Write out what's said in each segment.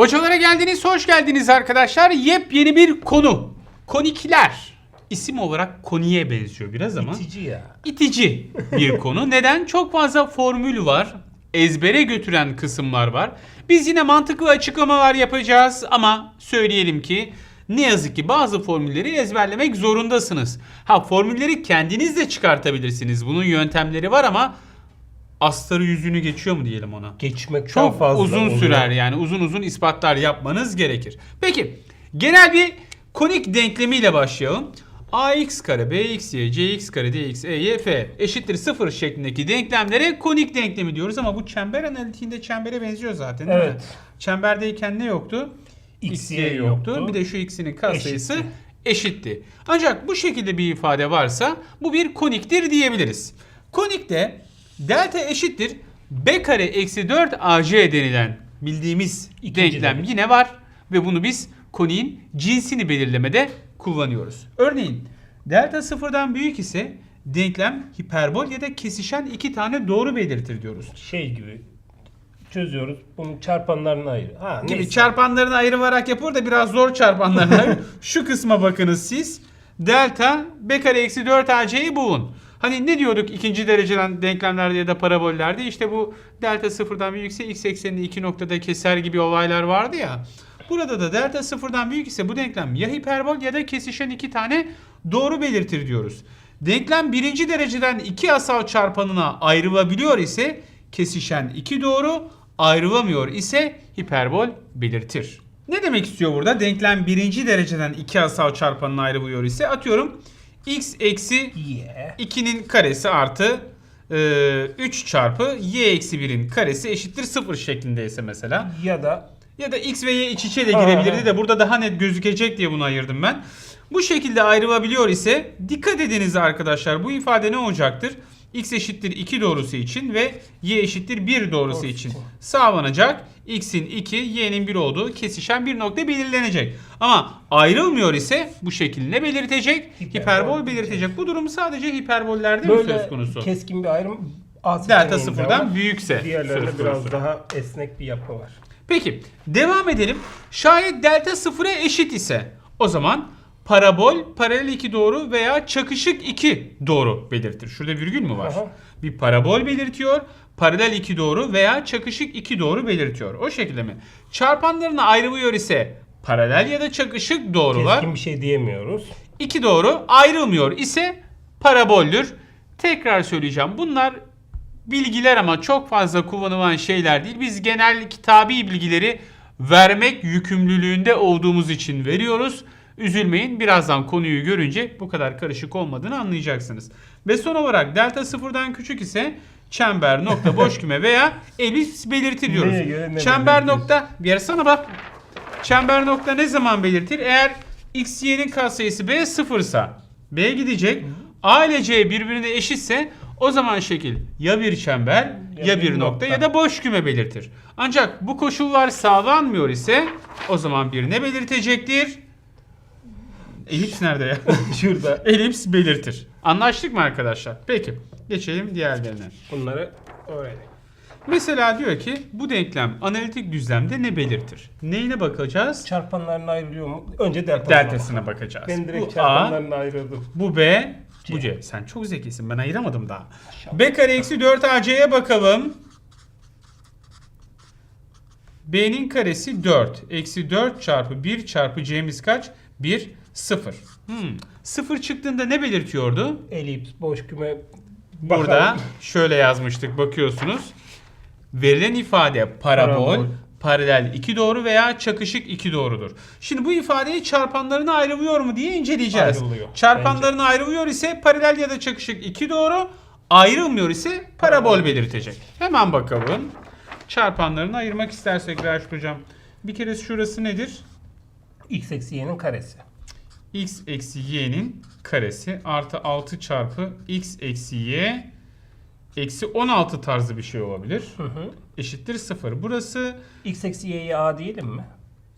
Hocalara geldiniz, hoş geldiniz arkadaşlar. Yepyeni bir konu. Konikler. İsim olarak koniye benziyor biraz ama. İtici ya. itici bir konu. Neden? Çok fazla formül var. Ezbere götüren kısımlar var. Biz yine mantıklı açıklamalar yapacağız ama söyleyelim ki ne yazık ki bazı formülleri ezberlemek zorundasınız. Ha formülleri kendiniz de çıkartabilirsiniz. Bunun yöntemleri var ama astarı yüzünü geçiyor mu diyelim ona? Geçmekten Çok fazla uzun oluyor. sürer yani uzun uzun ispatlar yapmanız gerekir. Peki genel bir konik denklemiyle başlayalım. ax kare bxy cx kare dx ey f eşittir 0 şeklindeki denklemlere konik denklemi diyoruz ama bu çember analitiğinde çembere benziyor zaten değil mi? Evet. Çemberdeyken ne yoktu? Xy xy yoktu. yoktu. Bir de şu x'inin katsayısı Eşitti. eşitti. Ancak bu şekilde bir ifade varsa bu bir koniktir diyebiliriz. Konikte delta eşittir b kare eksi 4 ac denilen bildiğimiz İkinci denklem denklem. yine var ve bunu biz koniğin cinsini belirlemede kullanıyoruz. Örneğin delta sıfırdan büyük ise denklem hiperbol ya da kesişen iki tane doğru belirtir diyoruz. Şey gibi çözüyoruz. Bunun çarpanlarını ayır. Ha, gibi neyse. çarpanlarını ayırarak yapıyor da biraz zor çarpanlarını. Şu kısma bakınız siz. Delta b kare eksi 4 ac'yi bulun. Hani ne diyorduk ikinci dereceden denklemlerde ya da parabollerde işte bu delta sıfırdan büyükse x eksenini iki noktada keser gibi olaylar vardı ya. Burada da delta sıfırdan büyük ise bu denklem ya hiperbol ya da kesişen iki tane doğru belirtir diyoruz. Denklem birinci dereceden iki asal çarpanına ayrılabiliyor ise kesişen iki doğru ayrılamıyor ise hiperbol belirtir. Ne demek istiyor burada? Denklem birinci dereceden iki asal çarpanına ayrılıyor ise atıyorum x eksi Yeah. 2'nin karesi artı e, 3 çarpı y eksi 1'in karesi eşittir 0 şeklindeyse mesela. Ya da Ya da x ve y iç içe de girebilirdi de burada daha net gözükecek diye bunu ayırdım ben. Bu şekilde ayrılabiliyor ise dikkat ediniz arkadaşlar bu ifade ne olacaktır? X eşittir 2 doğrusu için ve y eşittir 1 doğrusu Doğrusu için sağlanacak. x'in 2, y'nin 1 olduğu kesişen bir nokta belirlenecek. Ama ayrılmıyor ise bu şekilde belirtecek. Hiperbol Hiperbol belirtecek. Bu durum sadece hiperbollerde mi böyle söz konusu? keskin bir ayrım A Delta sıfırdan büyükse söz Diğerlerinde konusu. biraz daha esnek bir yapı var. Peki devam edelim. Şayet delta sıfıra eşit ise o zaman parabol paralel iki doğru veya çakışık iki doğru belirtir. Şurada virgül mü var? Aha. Bir parabol belirtiyor. Paralel iki doğru veya çakışık iki doğru belirtiyor. O şekilde mi? Çarpanlarına ayrılıyor ise paralel ya da çakışık doğrular. Keskin bir şey diyemiyoruz. İki doğru ayrılmıyor ise paraboldür. Tekrar söyleyeceğim. Bunlar bilgiler ama çok fazla kullanılan şeyler değil. Biz genel kitabi bilgileri vermek yükümlülüğünde olduğumuz için veriyoruz. Üzülmeyin birazdan konuyu görünce bu kadar karışık olmadığını anlayacaksınız. Ve son olarak delta sıfırdan küçük ise çember nokta boş küme veya elips belirti diyoruz. Neye göre ne çember belirtir? nokta bir yarısana bak. Çember nokta ne zaman belirtir? Eğer x, y'nin katsayısı b sıfırsa b gidecek. A ile c birbirine eşitse o zaman şekil ya bir çember ya, bir nokta, ya da boş küme belirtir. Ancak bu koşullar sağlanmıyor ise o zaman bir ne belirtecektir? Elips nerede ya? Şurada Elips belirtir. Anlaştık mı arkadaşlar? Peki. Geçelim diğerlerine. bunları öğrenelim. Mesela diyor ki bu denklem analitik düzlemde ne belirtir? Neyine bakacağız? Çarpanlarına ayrılıyor mu? Önce deltasına. Deltasına bakacağız. Ben direkt bu A, çarpanlarına ayırdım. bu B, bu C. Sen çok zekisin. Ben ayıramadım daha. B kare eksi 4 AC'ye bakalım. B'nin karesi 4. Eksi 4 çarpı 1 çarpı C'miz kaç? 1, 0. Hmm. 0 çıktığında ne belirtiyordu? Elips, boş küme. Burada Bakalım. şöyle yazmıştık bakıyorsunuz. Verilen ifade parabol, Parabol. paralel iki doğru veya çakışık iki doğrudur. Şimdi bu ifadeyi çarpanlarına ayrılıyor mu diye inceleyeceğiz. Ayrılıyor. Çarpanlarına ayrılıyor ise paralel ya da çakışık iki doğru, ayrılmıyor ise parabol belirtecek. Hemen bakalım. Çarpanlarını ayırmak istersek Raşit hocam. Bir kere şurası nedir? X eksi y'nin karesi. X eksi y'nin karesi artı 6 çarpı x eksi y eksi 16 tarzı bir şey olabilir. Hı hı. Eşittir 0. Burası X eksi y'ye a diyelim mi?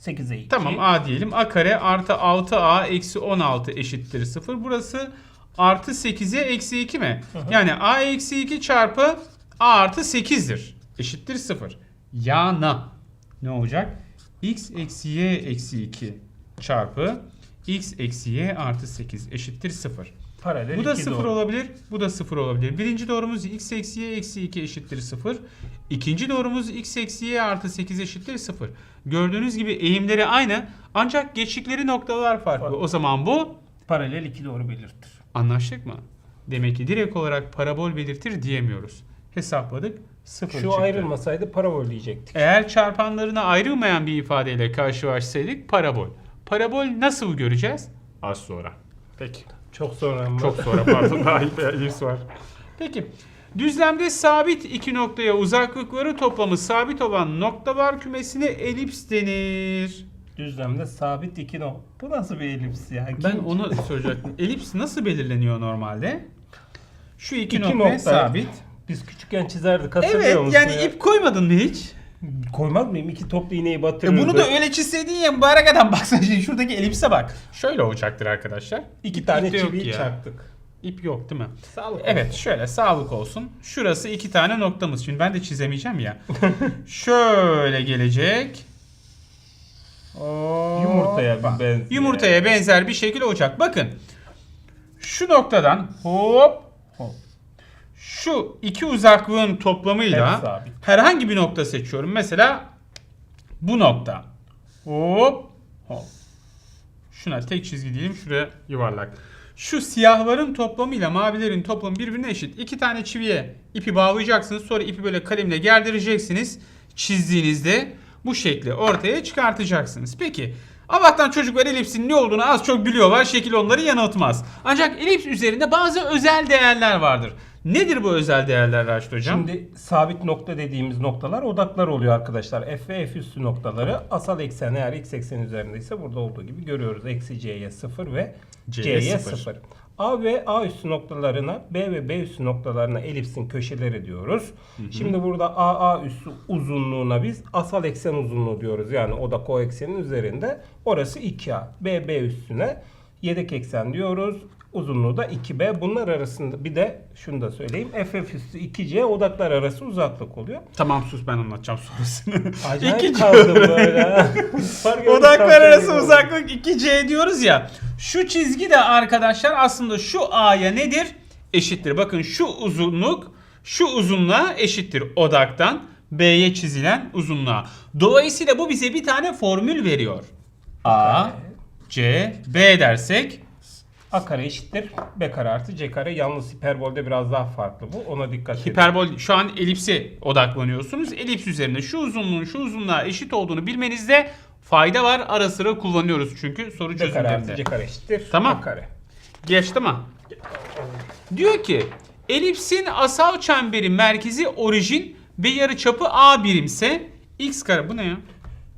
8'e 2. tamam a diyelim. a kare artı 6a eksi 16 eşittir 0. Burası artı 8'e eksi 2 mi? Yani a eksi 2 çarpı a artı 8'dir. Eşittir 0. Yana ne olacak? x eksi y eksi 2 çarpı x eksi y artı 8 eşittir 0. Paralel Bu da iki 0 doğru. olabilir, bu da 0 olabilir. Birinci doğrumuz x eksi y eksi 2 eşittir 0. İkinci doğrumuz x eksi y artı 8 eşittir 0. Gördüğünüz gibi eğimleri aynı ancak geçtikleri noktalar farklı. Farklı. O zaman bu Paralel iki doğru belirtir. anlaştık mı? Demek ki direkt olarak parabol belirtir diyemiyoruz. Hesapladık 0 Şu çıktı. ayrılmasaydı parabol diyecektik. Eğer çarpanlarına ayrılmayan bir ifadeyle karşılaşsaydık parabol. Parabol nasıl göreceğiz? Az sonra. Peki. Çok sonra ama. Çok sonra pardon daha iyi var. Peki. Düzlemde sabit iki noktaya uzaklıkları toplamı sabit olan noktalar kümesine elips denir. Düzlemde sabit iki nokta. Bu nasıl bir elips ya? Ben Kim- onu soracaktım. Elips nasıl belirleniyor normalde? Şu iki, İki nokta, nokta. sabit. Biz küçükken çizerdik hatırlıyor Evet musun yani ya? ip koymadın mı hiç? Koymaz mıyım? İki toplu iğneyi E batırırdık. bunu da öyle çizseydin ya mübarek adam baksana şimdi şuradaki elipse bak. Şöyle olacaktır arkadaşlar. İki İp- tane de yok çiviyi ya. çaktık. İp yok değil mi? Sağlık Evet şöyle sağlık olsun. Şurası iki tane noktamız. Şimdi ben de çizemeyeceğim ya. şöyle gelecek. Hoppa. Yumurtaya bir benziyor. Yumurtaya benzer bir şekil olacak. Bakın. Şu noktadan hop. Şu iki uzaklığın toplamıyla sabit. herhangi bir nokta seçiyorum. Mesela bu nokta. Hop hop. Şuna tek çizgi diyelim. Şuraya yuvarlak. Şu siyahların toplamıyla mavilerin toplamı birbirine eşit. İki tane çiviye ipi bağlayacaksınız. Sonra ipi böyle kalemle gerdireceksiniz. Çizdiğinizde bu şekli ortaya çıkartacaksınız. Peki Allah'tan çocuklar elipsin ne olduğunu az çok biliyorlar. Şekil onları yanıltmaz. Ancak elips üzerinde bazı özel değerler vardır. Nedir bu özel değerler Raşit Hocam? Şimdi sabit nokta dediğimiz noktalar odaklar oluyor arkadaşlar. F ve F üstü noktaları asal eksen eğer x eksen üzerindeyse burada olduğu gibi görüyoruz. Eksi c'ye 0 ve C'ye c'ye sıfır. 0. A ve A üstü noktalarına B ve B üstü noktalarına elipsin köşeleri diyoruz. Şimdi burada A A üstü uzunluğuna biz asal eksen uzunluğu diyoruz. Yani odak o eksenin üzerinde. Orası 2A. B B üstüne yedek eksen diyoruz. Uzunluğu da 2B. Bunlar arasında bir de şunu da söyleyeyim. FF üstü 2C odaklar arası uzaklık oluyor. Tamam sus ben anlatacağım sonrasını. Acayip İki kaldım böyle. Odaklar arası uzaklık 2C diyoruz ya. Şu çizgi de arkadaşlar aslında şu A'ya nedir? Eşittir. Bakın şu uzunluk şu uzunluğa eşittir odaktan B'ye çizilen uzunluğa. Dolayısıyla bu bize bir tane formül veriyor. A, C, B dersek A kare eşittir B kare artı C kare. Yalnız hiperbolde biraz daha farklı bu. Ona dikkat edin. hiperbol şu an elipse odaklanıyorsunuz. Elips üzerinde şu uzunluğun şu uzunluğa eşit olduğunu bilmenizde fayda var. Ara sıra kullanıyoruz çünkü soru B kare artı. C kare eşittir. Tamam. A kare. Geçti mi? Diyor ki elipsin asal çemberi merkezi orijin ve yarıçapı A birimse x kare bu ne ya?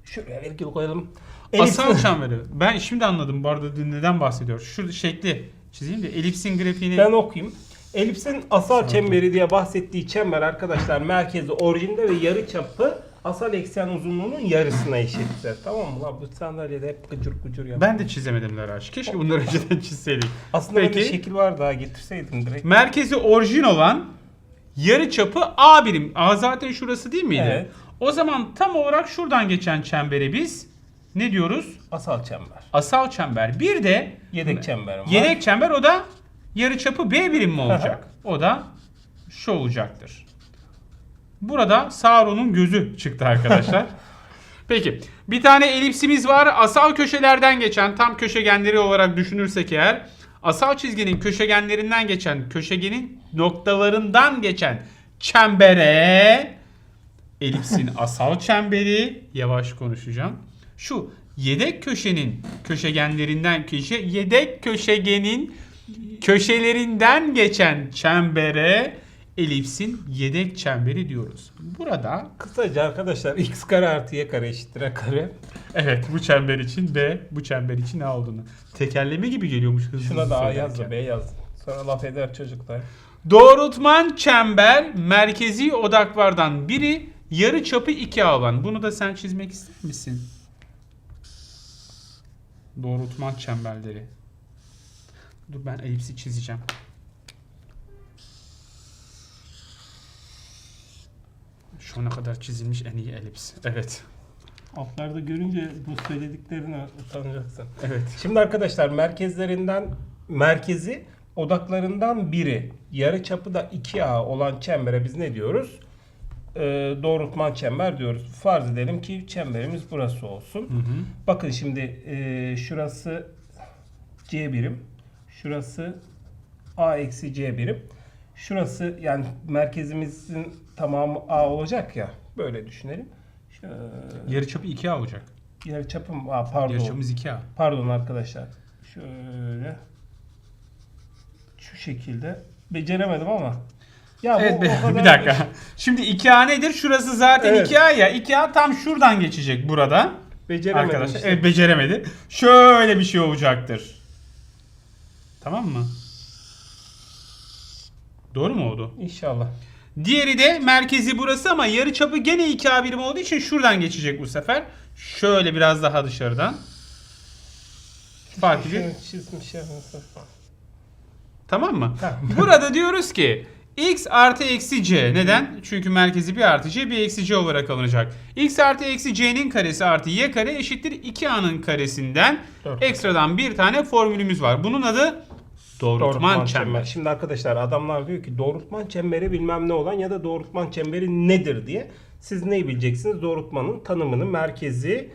Şuraya virgül koyalım. Asal Elipsin, çemberi. Ben şimdi anladım bu arada neden bahsediyor. Şu şekli çizeyim de elipsin grafiğini. ben okuyayım. Elipsin asal çemberi diye bahsettiği çember arkadaşlar merkezi orijinde ve yarı çapı asal eksen uzunluğunun yarısına eşittir. Tamam mı? Lan bu sandalyede hep gıcır gıcır yap. Ben de çizemedim Laraş. Keşke bunları önceden çizseydik. Aslında Peki. şekil var daha getirseydim direkt. Merkezi orijin olan yarı çapı A birim. A zaten şurası değil miydi? Evet. O zaman tam olarak şuradan geçen çembere biz ne diyoruz? Asal çember. Asal çember. Bir de Yedek çemberim var. yedek çember o da yarıçapı B birim mi olacak? o da şu olacaktır. Burada Sauron'un gözü çıktı arkadaşlar. Peki. Bir tane elipsimiz var. Asal köşelerden geçen tam köşegenleri olarak düşünürsek eğer asal çizginin köşegenlerinden geçen köşegenin noktalarından geçen çembere elipsin asal çemberi yavaş konuşacağım. Şu yedek köşenin köşegenlerinden köşe yedek köşegenin köşelerinden geçen çembere elipsin yedek çemberi diyoruz. Burada Kısaca arkadaşlar x kare artı y kare eşittir a kare. evet bu çember için B, bu çember için A olduğunu. Tekerleme gibi geliyormuş hızlı Şuna hızlı da a yaz da b yaz. Sonra laf eder çocuklar. Doğrultman çember merkezi odaklardan biri yarı çapı 2 alan. Bunu da sen çizmek ister misin? Doğrultman çemberleri. Dur ben elipsi çizeceğim. Şu ana kadar çizilmiş en iyi elips. Evet. Altlarda görünce bu söylediklerine utanacaksın. Evet. Şimdi arkadaşlar merkezlerinden merkezi odaklarından biri yarı çapı da 2A olan çembere biz ne diyoruz? Ee, doğrultman çember diyoruz. Farz edelim ki çemberimiz burası olsun. Bakın şimdi e, şurası C birim. Şurası A eksi C birim. Şurası yani merkezimizin tamamı A olacak ya. Böyle düşünelim. Şöyle, Yarıçapı 2A olacak. yarı çapım A pardon. Yarıçapımız 2A. Pardon arkadaşlar. Şöyle. Şu şekilde. Beceremedim ama. Ya Evet bu o kadar bir dakika. Şimdi 2A nedir? Şurası zaten Evet. 2A ya. 2A tam şuradan geçecek burada. Beceremedim Arkadaşlar işte. evet beceremedi. Şöyle bir şey olacaktır. Tamam mı? Doğru mu oldu? İnşallah. Diğeri de merkezi burası ama yarıçapı gene 2A birim olduğu için şuradan geçecek bu sefer. Şöyle biraz daha dışarıdan. Fark ediyor. Şöyle çizmiş. Tamam mı? Tamam. Burada diyoruz ki x artı eksi c. Neden? Çünkü merkezi bir artı c bir eksi c olarak alınacak. x artı eksi c'nin karesi artı y kare eşittir 2a'nın karesinden Dört. ekstradan bir tane formülümüz var. Bunun adı doğrultman, çember. Şimdi arkadaşlar adamlar diyor ki doğrultman çemberi bilmem ne olan ya da doğrultman çemberi nedir diye. Siz neyi bileceksiniz? Doğrultmanın tanımını merkezi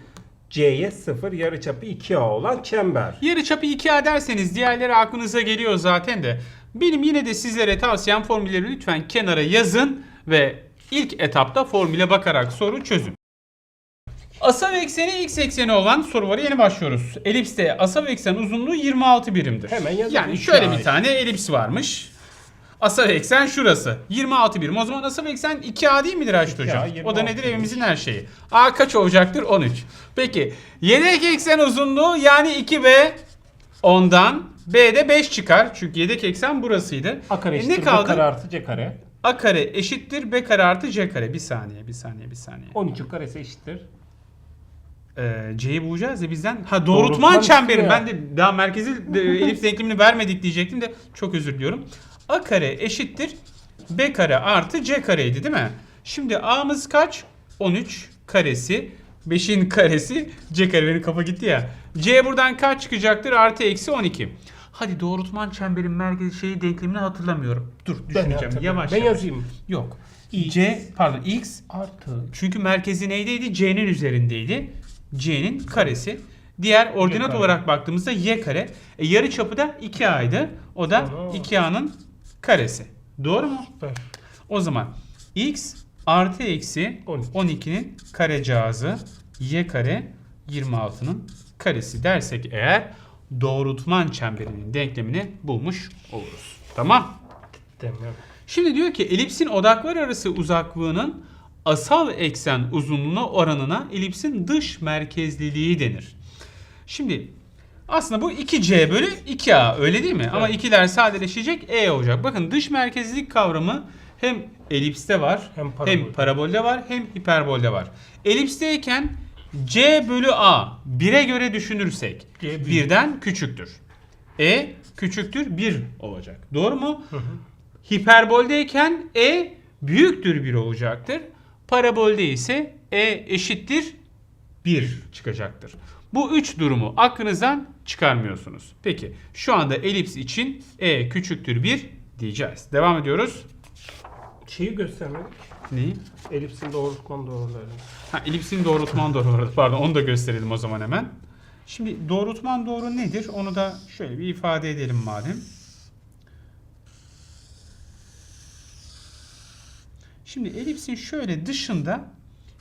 C'ye 0 yarıçapı 2A olan çember. Yarıçapı 2A derseniz diğerleri aklınıza geliyor zaten de. Benim yine de sizlere tavsiyem formülleri lütfen kenara yazın ve ilk etapta formüle bakarak soru çözün. Asal ekseni x ekseni olan sorulara yeni başlıyoruz. Elipste asal eksen uzunluğu 26 birimdir. Hemen yazalım. Yani şöyle bir tane elips varmış. Asal eksen şurası. 26 birim. O zaman asal eksen 2A değil midir Aşit Hocam? 2A, O da 26 nedir? Evimizin her şeyi. A kaç olacaktır? 13. Peki yedek eksen uzunluğu yani 2B ondan B'de 5 çıkar. Çünkü yedek eksen burasıydı. A kare E, eşittir ne B kaldı? kare artı C kare. A kare eşittir B kare artı C kare. Bir saniye, bir saniye, bir saniye. 13 karesi eşittir. Ee, C'yi bulacağız ya bizden. Ha doğrultman, Doğrultman çemberi. Ben de daha merkezi e, elips denklemini vermedik diyecektim de çok özür diliyorum. A kare eşittir B kare artı C kareydi değil mi? Şimdi A'mız kaç? 13 karesi. 5'in karesi C kare benim kafa gitti ya. C buradan kaç çıkacaktır? Artı eksi 12. Hadi doğrultman çemberin merkezi şeyi denklemini hatırlamıyorum. Dur düşüneceğim. hatırlıyorum. Yavaş Ben yavaş. yazayım. Yok. X. C pardon X Artı. çünkü merkezi neydiydi? C'nin üzerindeydi. C'nin karesi. Diğer ordinat kare. olarak baktığımızda y kare. E, yarı çapı da 2a'ydı. O da Aha. 2a'nın karesi. Doğru mu? Süper. O zaman x artı eksi 12. 12'nin karecağızı y kare 26'nın karesi dersek eğer doğrultman çemberinin denklemini bulmuş oluruz. Tamam. Tamam. Şimdi diyor ki elipsin odaklar arası uzaklığının asal eksen uzunluğuna oranına elipsin dış merkezliliği denir. Şimdi aslında bu 2C bölü 2A öyle değil mi? Ama ikiler sadeleşecek E olacak. Bakın dış merkezlilik kavramı hem elipste var, Hem hem, parabolde. parabolde var, hem hiperbolde var. Elipsteyken C bölü A 1'e göre düşünürsek C büyük. birden küçüktür. E küçüktür 1 olacak. Doğru mu? Hiperboldeyken E büyüktür 1 olacaktır. Parabolde ise E eşittir 1 çıkacaktır. Bu üç durumu aklınızdan çıkarmıyorsunuz. Peki şu anda elips için E küçüktür 1 diyeceğiz. Devam ediyoruz. Şeyi göstermedik. Neyi? Elipsin doğrultman doğruları. Ha, elipsin doğrultman doğru. Pardon onu da gösterelim o zaman hemen. Şimdi doğrultman doğru nedir? Onu da şöyle bir ifade edelim madem. Şimdi elipsin şöyle dışında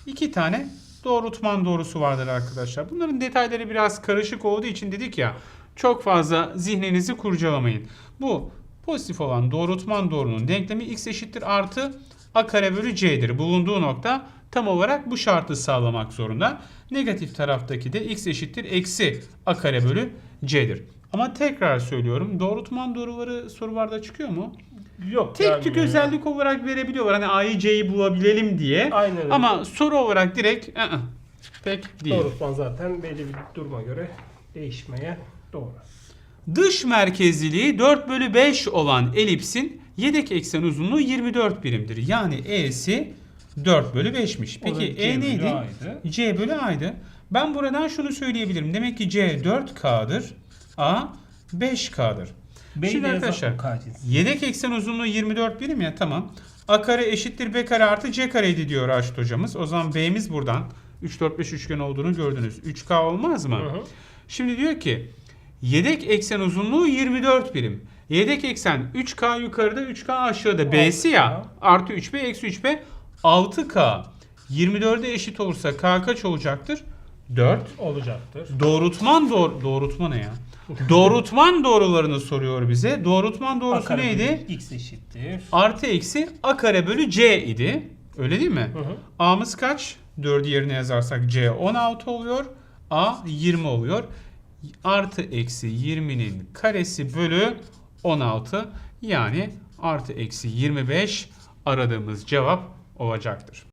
iki tane doğrultman doğrusu vardır arkadaşlar. Bunların detayları biraz karışık olduğu için dedik ya çok fazla zihninizi kurcalamayın. Bu pozitif olan doğrultman doğrunun denklemi x eşittir artı a kare bölü c'dir. Bulunduğu nokta tam olarak bu şartı sağlamak zorunda. Negatif taraftaki de x eşittir eksi a kare bölü c'dir. Ama tekrar söylüyorum doğrultman doğruları sorularda çıkıyor mu? Yok. Tek tük özellik olarak verebiliyorlar. Hani A'yı C'yi bulabilelim diye. Aynen öyle. Ama soru olarak direkt ı-ı, pek değil. Doğrultman zaten belli bir duruma göre değişmeye doğru. Dış merkezliliği 4 bölü 5 olan elipsin yedek eksen uzunluğu 24 birimdir. Yani E'si 4 bölü 5'miş. O da Peki E neydi? C bölü A'ydı. Ben buradan şunu söyleyebilirim. Demek ki C 4K'dır. A 5K'dır. B'yi Şimdi arkadaşlar yedek eksen uzunluğu 24 birim ya tamam. A kare eşittir B kare artı C kareydi diyor Raşit hocamız. O zaman B'miz buradan 3 4 5 üçgen olduğunu gördünüz. 3K olmaz mı? Hı hı. Şimdi diyor ki yedek eksen uzunluğu 24 birim. Yedek eksen 3K yukarıda 3K aşağıda. B'si ya 6K. artı 3B eksi 3B 6K. 24'e eşit olursa K kaç olacaktır? 4. olacaktır. Doğrultman doğru doğrultma ne ya? Doğrultman doğrularını soruyor bize. Doğrultman A doğrusu kare bölü neydi? X eşittir. Artı eksi a kare bölü c idi. Öyle değil mi? Hı hı. A'mız kaç? 4'ü yerine yazarsak c 16 oluyor. A 20 oluyor. Artı eksi 20'nin karesi bölü 16. Yani artı eksi 25 aradığımız cevap olacaktır.